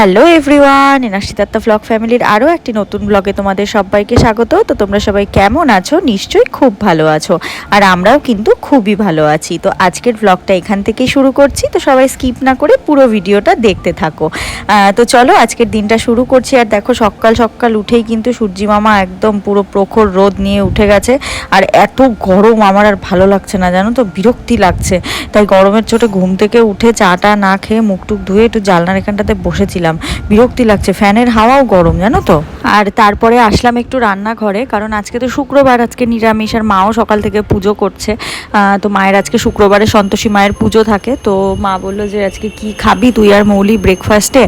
Hello everyone এনাশিতাত্তা vlog ফ্যামিলির আরও একটি নতুন ব্লগে তোমাদের সবাইকে স্বাগত। তো তোমরা সবাই কেমন আছো? নিশ্চয়ই খুব ভালো আছো। আর আমরাও কিন্তু খুবই ভালো আছি। তো আজকের ব্লগটা এখান থেকেই শুরু করছি। তো সবাই স্কিপ না করে পুরো ভিডিওটা দেখতে থাকো। তো চলো আজকের দিনটা শুরু করছি। আর দেখো, সকাল সকাল উঠেই কিন্তু সূর্যি মামা একদম পুরো প্রখর রোদ নিয়ে উঠে গেছে। আর এত গরম আমার আর ভালো লাগছে না, জানো তো? বিরক্তি লাগছে। তাই গরমের চোটে ঘুম থেকে উঠে চাটা না খেয়ে মুখ টুক ধুয়ে একটু জানলার এখানটাতে বসেছিলাম। বিরক্তি লাগছে ফ্যানের হাওয়াও গরম জানো তো? আর তারপরে আসলাম একটু রান্নাঘরে কারণ আজকে তো শুক্রবার আজকে নিরামিষ আর মাও সকাল থেকে পুজো করছে। আহ, তো মায়ের আজকে শুক্রবারে সন্তোষী মায়ের পুজো থাকে তো মা বলল যে আজকে কি খাবি তুই আর মৌলি ব্রেকফাস্টে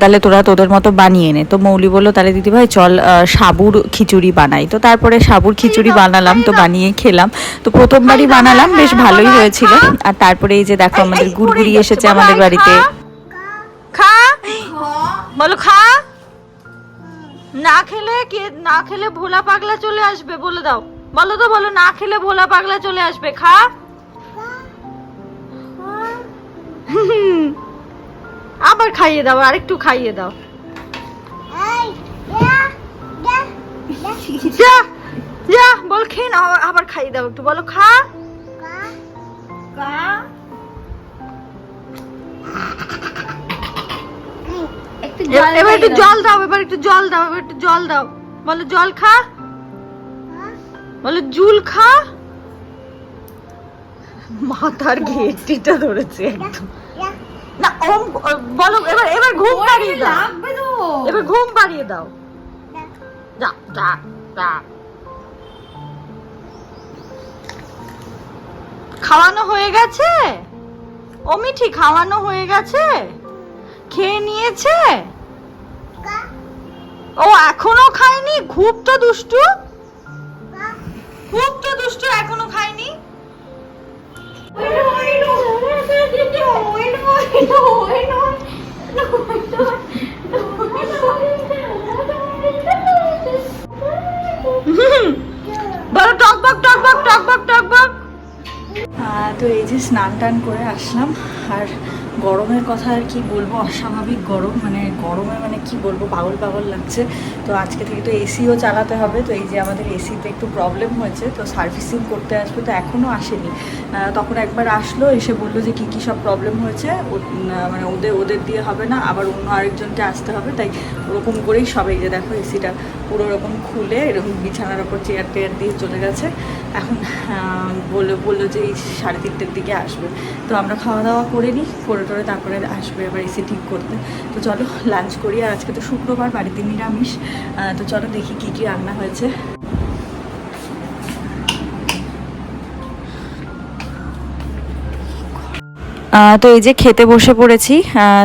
তাহলে তোরা তোদের মতো বানিয়ে নে। তো মৌলি বলল তাহলে দিদি ভাই চল সাবুর খিচুড়ি বানাই। তো তারপরে সাবুর খিচুড়ি বানালাম তো বানিয়ে খেলাম। তো প্রথমবারই বানালাম বেশ ভালোই হয়েছিল। আর তারপরে এই যে দেখো আমাদের গুড়গুড়ি এসেছে আমাদের বাড়িতে। খা বলো খা না খেলে কে না খেলে ভোলা পাগলা চলে আসবে বলে দাও। বলো তো বলো না খেলে ভোলা পাগলা চলে আসবে খা। আবার খাইয়ে দাও আরেকটু খাইয়ে দাও। যা যা বল খেয়ে নাও আবার খাইয়ে দাও একটু বলো খা। এ- এবার একটু জল দাও এবার একটু জল দাও এবার একটু জল দাও। বলো জল খা। বলো জুল খা। মাথার ধরেছে একদম। না ওম বলো এবার এবার ঘুম পাড়িয়ে দাও। এবার ঘুম পাড়িয়ে দাও। যা যা যা। খাওয়ানো হয়ে গেছে? ও মিঠি খাওয়ানো হয়ে গেছে? খেয়ে নিয়েছে? ও এখনও খায়নি? খুব তো দুষ্টু। খুব তো দুষ্টু এখনও খায়নি? বলো টকবক টকবক টকবক টকবক। আহ, তো এই যে স্নান টান করে আসলাম, আর গরমের কথা আর কি বলব? অস্বাভাবিক গরম মানে গরমে মানে কি বলব? পাগল পাগল লাগছে। তো আজকে থেকে তো এসিও চালাতে হবে। তো এই যে আমাদের এসিতে একটু প্রবলেম হয়েছে, তো সার্ভিসিং করতে আসবে, তো এখনও আসেনি। তখন একবার আসলো, এসে বলল যে কী কী সব প্রবলেম হয়েছে। মানে ওদের ওদের দিয়ে হবে না, আবার অন্য আরেকজনকে আসতে হবে। তাই ওরকম করেই সবাই যে দেখো এসিটা পুরো ওরকম খুলে, এরকম বিছানার ওপর চেয়ার টেয়ার দিয়ে চলে গেছে। এখন বলল বলল যে এই সাড়ে তিনটের দিকে আসবে। তো আমরা খাওয়া দাওয়া করে নিই, করে টরে তারপরে আসবে এবার এসে ঠিক করতে। তো চলো লাঞ্চ করি আর আজকে তো শুক্রবার, বাড়িতে নিরামিষ। তো চলো দেখি কী কী রান্না হয়েছে। তো এই যে খেতে বসে পড়েছি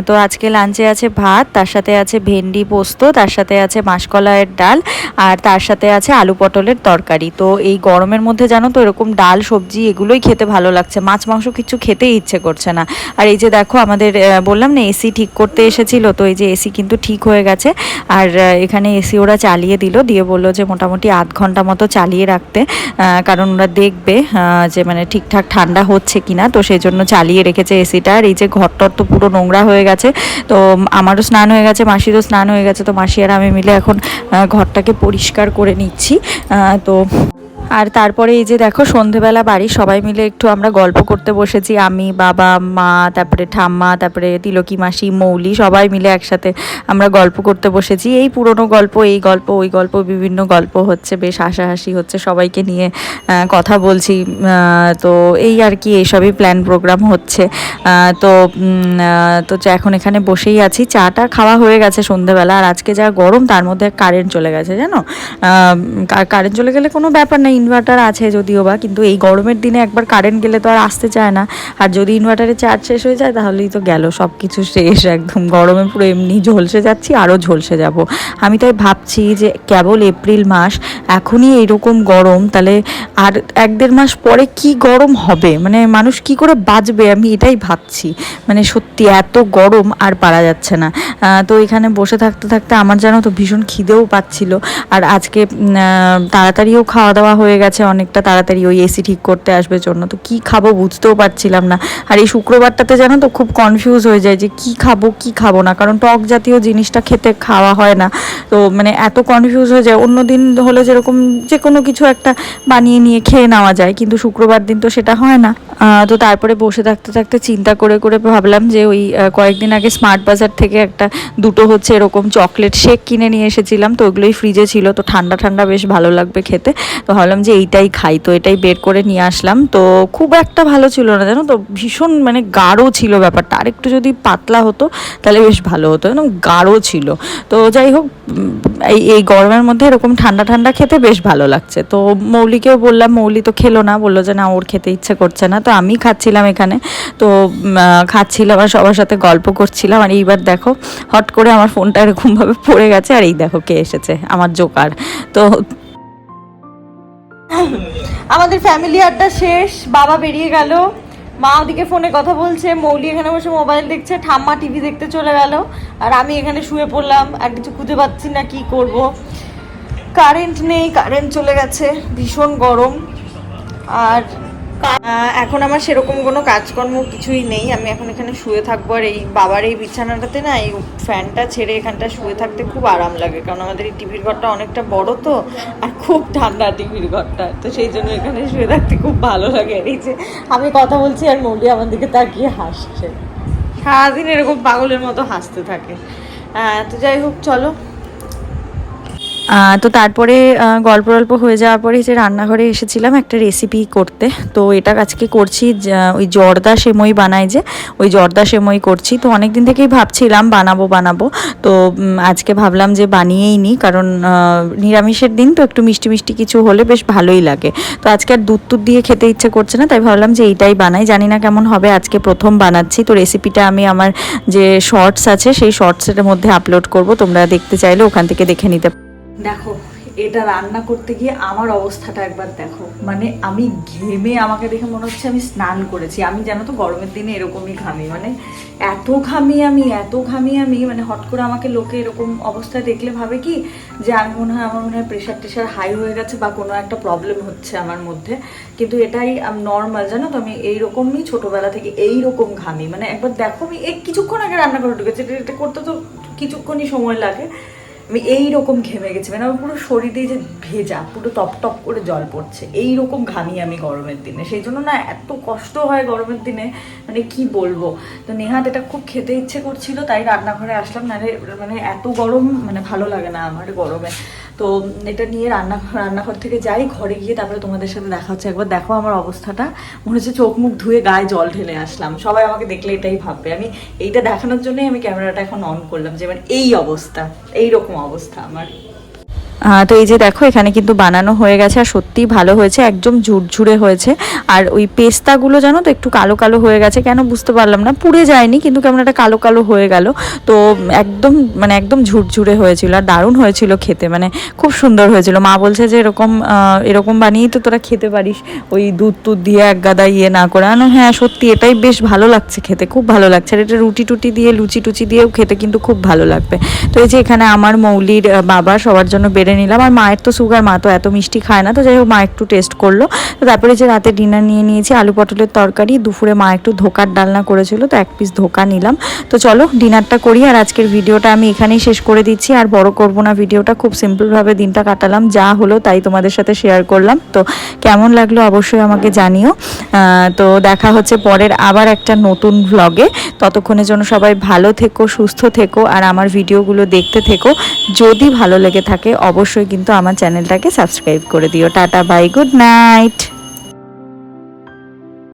তো আজকে লাঞ্চে আছে ভাত, তার সাথে আছে ভেন্ডি পোস্ত, তার সাথে আছে মাসকলাইয়ের ডাল, আর তার সাথে আছে আলু পটলের তরকারি। তো এই গরমের মধ্যে জানো তো এরকম ডাল, সবজি এগুলোই খেতে ভালো লাগছে। মাছ, মাংস কিছু খেতেই ইচ্ছে করছে না। আর এই যে দেখো আমাদের বললাম না এসি ঠিক করতে এসেছিল, তো এই যে এসি কিন্তু ঠিক হয়ে গেছে। আর এখানে এসি ওরা চালিয়ে দিল, দিয়ে বলল যে মোটামুটি আধ ঘণ্টা মতো চালিয়ে রাখতে কারণ ওরা দেখবে যে মানে ঠিকঠাক ঠান্ডা হচ্ছে কিনা, তো সেই জন্য চালিয়ে রেখেছে এসিটা আর এই যে ঘরটর তো পুরো নোংরা হয়ে গেছে। তো আমারও স্নান হয়ে গেছে, মাসিরও স্নান হয়ে গেছে, তো মাসি আর আমি মিলে এখন ঘরটাকে পরিষ্কার করে নিচ্ছি। তো আর তারপরে এই যে দেখো সন্ধেবেলা বাড়ির সবাই মিলে একটু আমরা গল্প করতে বসেছি। আমি, বাবা, মা, তারপরে ঠাম্মা, তারপরে তিলকি মাসি, মৌলি, সবাই মিলে একসাথে আমরা গল্প করতে বসেছি। এই পুরনো গল্প, এই গল্প, ওই গল্প, বিভিন্ন গল্প হচ্ছে, বেশ হাসাহাসি হচ্ছে, সবাইকে নিয়ে কথা বলছি তো এই আর কি, এইসবই প্ল্যান প্রোগ্রাম হচ্ছে। তো তো এখন এখানে বসেই আছি। চাটা খাওয়া হয়ে গেছে সন্ধেবেলা, আর আজকে যা গরম, তার মধ্যে কারেন্ট চলে গেছে, জানো? কারেন্ট চলে গেলে কোনো ব্যাপার না ইনভার্টার আছে যদিও বা, কিন্তু এই গরমের দিনে একবার কারেন্ট গেলে তো আর আসতে চায় না। আর যদি ইনভার্টারে চার্জ শেষ হয়ে যায়, তাহলেই তো গেল সব কিছু শেষ একদম। গরমে পুরো এমনি ঝলসে যাচ্ছি আরও ঝলসে যাব। আমি তাই ভাবছি যে কেবল এপ্রিল মাস, এখনই এইরকম গরম, তাহলে আর এক দেড় মাস পরে কি গরম হবে? মানে মানুষ কি করে বাঁচবে? আমি এটাই ভাবছি। মানে সত্যি এত গরম আর পারা যাচ্ছে না। তো এখানে বসে থাকতে থাকতে আমার যেন তো ভীষণ খিদেও পাচ্ছিল। আর আজকে তাড়াতাড়িও খাওয়া দাওয়া হয়ে হয়ে গেছে, অনেকটা তাড়াতাড়ি ওই এসি ঠিক করতে আসবে জন্য। তো কি খাব বুঝতেও পারছিলাম না। আর এই শুক্রবারটাতে জানো তো খুব কনফিউজ হয়ে যায় যে কি খাব কি খাব না? কারণ টক জাতীয় জিনিসটা খেতে খাওয়া হয় না। তো মানে এত কনফিউজ হয়ে যায়। অন্য দিন হলে যেরকম যে কোনো কিছু একটা বানিয়ে নিয়ে খেয়ে নেওয়া যায়, কিন্তু শুক্রবার দিন তো সেটা হয় না। তো তারপরে বসে থাকতে থাকতে চিন্তা করে করে ভাবলাম যে ওই কয়েকদিন আগে স্মার্ট বাজার থেকে একটা দুটো হচ্ছে এরকম চকলেট শেক কিনে নিয়ে এসেছিলাম, তো ওগুলোই ফ্রিজে ছিল, তো ঠান্ডা ঠান্ডা বেশ ভালো লাগবে খেতে। তো ভাবলাম যে এইটাই খাই, তো এটাই বের করে নিয়ে আসলাম। তো খুব একটা ভালো ছিল না, জানো তো, ভীষণ মানে গাঢ় ছিল ব্যাপারটা। আর একটু যদি পাতলা হতো, তাহলে বেশ ভালো হতো, একদম গাঢ় ছিল। তো যাই হোক এই এই গরমের মধ্যে এরকম ঠান্ডা ঠান্ডা খেতে বেশ ভালো লাগছে। তো মৌলিকেও বললাম, মৌলি তো খেলো না, বলল যে না, ওর খেতে ইচ্ছে করছে না। তো আমি খাচ্ছিলাম এখানে। তো খাচ্ছিলাম আর সবার সাথে গল্প করছিলাম। আর এইবার দেখো, হট করে আমার ফোনটা এরকমভাবে পড়ে গেছে, আর এই দেখো কে এসেছে, আমার জোকার। তো আমাদের ফ্যামিলি আড্ডা শেষ, বাবা বেরিয়ে গেল। মা ওদিকে ফোনে কথা বলছে, মৌলি এখানে বসে মোবাইল দেখছে, ঠাম্মা টিভি দেখতে চলে গেল, আর আমি এখানে শুয়ে পড়লাম, আর কিছু খুঁজে পাচ্ছি না কি করব। কারেন্ট নেই কারেন্ট চলে গেছে, ভীষণ গরম, আর এখন আমার সেরকম কোনো কাজকর্ম কিছুই নেই। আমি এখন এখানে শুয়ে থাকব আর এই বাবার এই বিছানাটাতে না, এই ফ্যানটা ছেড়ে এখানটা শুয়ে থাকতে খুব আরাম লাগে। কারণ আমাদের এই টিভির ঘরটা অনেকটা বড় তো, আর খুব ঠান্ডা টিভির ঘরটা। তো সেই জন্য এখানে শুয়ে থাকতে খুব ভালো লাগে। আর এই যে আমি কথা বলছি আর মৌলি আমার দিকে তাকিয়ে হাসছে। সারাদিন এরকম পাগলের মতো হাসতে থাকে। তো যাই হোক, চলো। তো তারপরে গল্প গল্প হয়ে যাওয়ার পরে যে রান্নাঘরে এসেছিলাম একটা রেসিপি করতে। তো এটা আজকে করছি ওই জর্দা সেমই বানাই যে, ওই জর্দা সেমই করছি। তো অনেক দিন থেকেই ভাবছিলাম বানাবো বানাবো। তো আজকে ভাবলাম যে বানিয়েই নিই, কারণ নিরামিষের দিন তো একটু মিষ্টি মিষ্টি কিছু হলে বেশ ভালোই লাগে। তো আজকে আর দুধ টুধ দিয়ে খেতে ইচ্ছে করছে না, তাই ভাবলাম যে এইটাই বানাই। জানি না কেমন হবে, আজকে প্রথম বানাচ্ছি। তো রেসিপিটা আমি আমার যে শর্টস আছে, সেই শর্টসের মধ্যে আপলোড করব, তোমরা দেখতে চাইলে ওখান থেকে দেখে নিতে দেখো, এটা রান্না করতে গিয়ে আমার অবস্থাটা একবার দেখো। মানে আমি ঘেমে আমাকে দেখে মনে হচ্ছে আমি স্নান করেছি। আমি জানো তো গরমের দিনে এরকমই ঘামি। মানে এত ঘামি আমি, এত ঘামি আমি মানে হট করে আমাকে লোকে এরকম অবস্থায় দেখলে ভাবে কি যে আমি মনে হয়, আমার মনে হয় প্রেশার টেশার হাই হয়ে গেছে বা কোনো একটা প্রবলেম হচ্ছে আমার মধ্যে। কিন্তু এটাই নর্মাল জানো তো? আমি এইরকমই ছোটোবেলা থেকে এইরকম ঘামি। মানে একবার দেখো, আমি এই কিছুক্ষণ আগে রান্না করে ঢুকেছি। এটা- এটা করতে তো কিছুক্ষণই সময় লাগে। আমি এই রকম ঘেমে গেছি মানে আমার পুরো শরীরে যে ভেজা, পুরো টপ টপ করে জল পড়ছে। এই রকম ঘামি আমি গরমের দিনে। সেই জন্য না এত কষ্ট হয় গরমের দিনে মানে কি বলব? তো নেহাত এটা খুব খেতে ইচ্ছে করছিল, তাই রান্নাঘরে আসলাম, নাহলে মানে এত গরম মানে ভালো লাগে না আমার গরমে। তো এটা নিয়ে রান্না, রান্নাঘর থেকে যাই, ঘরে গিয়ে তারপরে তোমাদের সাথে দেখা হচ্ছে। একবার দেখো আমার অবস্থাটা। মনে হচ্ছে চোখ মুখ ধুয়ে গায়ে জল ঢেলে আসলাম। সবাই আমাকে দেখলে এটাই ভাববে। আমি এইটা দেখানোর জন্যই আমি ক্যামেরাটা এখন অন করলাম, যে মানে এই অবস্থা। এই রকম অবস্থা আমার। তো এই যে দেখো, এখানে কিন্তু বানানো হয়ে গেছে আর সত্যিই ভালো হয়েছে, একদম ঝুরঝুরে হয়েছে। আর ওই পেস্তাগুলো জানো তো, একটু কালো কালো হয়ে গেছে, কেন বুঝতে পারলাম না, পুড়ে যায়নি, কিন্তু কেমন একটা কালো কালো হয়ে গেল। তো একদম মানে একদম ঝুরঝুরে হয়েছিল আর দারুণ হয়েছিল খেতে মানে খুব সুন্দর হয়েছিল। মা বলছে যে এরকম এরকম বানিয়েই তো তোরা খেতে পারিস, ওই দুধ টুধ দিয়ে এক গাদা ইয়ে না করে। হ্যাঁ সত্যি এটাই বেশ ভালো লাগছে খেতে, খুব ভালো লাগছে। আর এটা রুটি টুটি দিয়ে, লুচি টুচি দিয়েও খেতে কিন্তু খুব ভালো লাগবে। তো এই যে এখানে আমার মৌলির বাবা সবার জন্য বেড়ে নিলাম। আর মায়ের তো সুগার মা তো এত মিষ্টি খায় না, তো যাই হোক মা একটু টেস্ট করল। তো তারপরে যে রাতে ডিনার নিয়ে নিয়েছি, আলু পটলের তরকারি, দুপুরে মা একটু ধোকার ডালনা করেছিল, তো এক পিস ধোকা নিলাম। তো চলো ডিনারটা করি, আর আজকের ভিডিওটা আমি এখানেই শেষ করে দিচ্ছি। আর বড় করব না ভিডিওটা খুব সিম্পলভাবে দিনটা কাটালাম, যা হলো তাই তোমাদের সাথে শেয়ার করলাম। তো কেমন লাগল অবশ্যই আমাকে জানিও। তো দেখা হচ্ছে পরের আবার একটা নতুন ভ্লগে ততক্ষণের জন্য সবাই ভালো থেকো, সুস্থ থেকো, আর আমার ভিডিওগুলো দেখতে থেকো। যদি ভালো লেগে থাকে অবশ্যই কিন্তু আমার চ্যানেলটাকে সাবস্ক্রাইব করে দিও। Tata bye good night